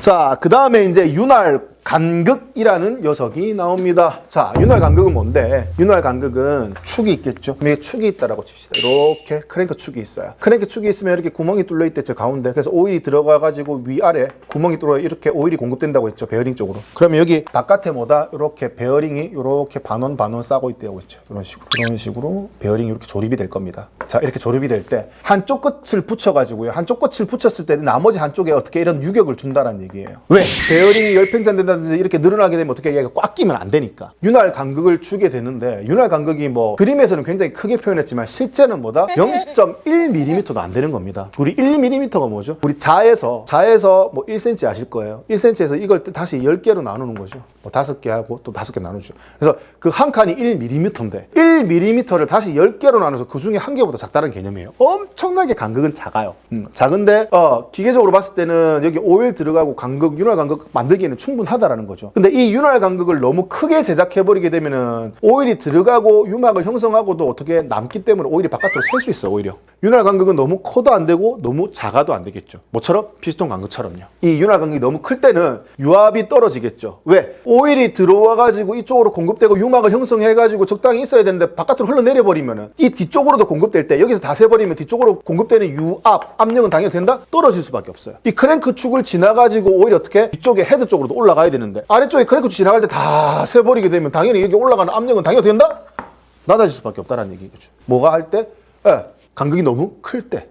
자, 그 다음에 이제 윤활 간극이라는 녀석이 나옵니다. 자, 윤활 간극은 뭔데? 윤활 간극은 축이 있겠죠? 여기 축이 있다라고 칩시다. 이렇게 크랭크 축이 있어요. 크랭크 축이 있으면 이렇게 구멍이 뚫려 있댔죠, 가운데. 그래서 오일이 들어가가지고 위아래 구멍이 뚫려 이렇게 오일이 공급된다고 했죠, 베어링 쪽으로. 그러면 여기 바깥에 뭐다? 이렇게 베어링이 이렇게 반원 반원 싸고 있다고 했죠. 이런 식으로. 이런 식으로 베어링이 이렇게 조립이 될 겁니다. 자, 이렇게 조립이 될 때 한쪽 끝을 붙여가지고요. 한쪽 끝을 붙였을 때는 나머지 한쪽에 어떻게 이런 유격을 준다는 얘기예요. 왜? 베어링이 열팽잔된다 든지 이렇게 늘어나게 되면 어떻게 얘가 꽉 끼면 안 되니까. 윤활 간극을 주게 되는데 윤활 간극이 뭐 그림에서는 굉장히 크게 표현했지만 실제는 뭐다? 0.1mm도 안 되는 겁니다. 우리 1mm가 뭐죠? 우리 자에서 자에서 뭐 1cm 아실 거예요. 1cm에서 이걸 다시 10개로 나누는 거죠. 뭐 5개 하고 또 5개 나누죠. 그래서 그 한 칸이 1mm인데 1mm를 다시 10개로 나눠서 그 중에 한 개보다 작다는 개념이에요. 엄청나게 간극은 작아요. 음, 작은데 어, 기계적으로 봤을 때는 여기 오일 들어가고 간극, 윤활 간극 만들기에는 충분하다라는 거죠. 근데 이 윤활 간극을 너무 크게 제작해 버리게 되면은 오일이 들어가고 유막을 형성하고도 어떻게 남기 때문에 오일이 바깥으로 셀 수 있어요, 오히려. 윤활 간극은 너무 커도 안 되고 너무 작아도 안 되겠죠. 뭐처럼? 피스톤 간극처럼요. 이 윤활 간극이 너무 클 때는 유압이 떨어지겠죠. 왜? 오일이 들어와 가지고 이쪽으로 공급되고 유막을 형성해 가지고 적당히 있어야 되는데 바깥으로 흘러내려 버리면은 이 뒤쪽으로도 공급될 때 여기서 다 세버리면 뒤쪽으로 공급되는 유압, 압력은 당연히 된다? 떨어질 수밖에 없어요. 이 크랭크 축을 지나 가지고 오히려 어떻게 이쪽에 헤드 쪽으로도 올라가야 되는데 아래쪽에 크랭크 축 지나갈 때 다 세버리게 되면 당연히 여기 올라가는 압력은 당연히 된다? 낮아질 수밖에 없다는 얘기겠죠. 뭐가 할 때? 예, 간극이 너무 클 때.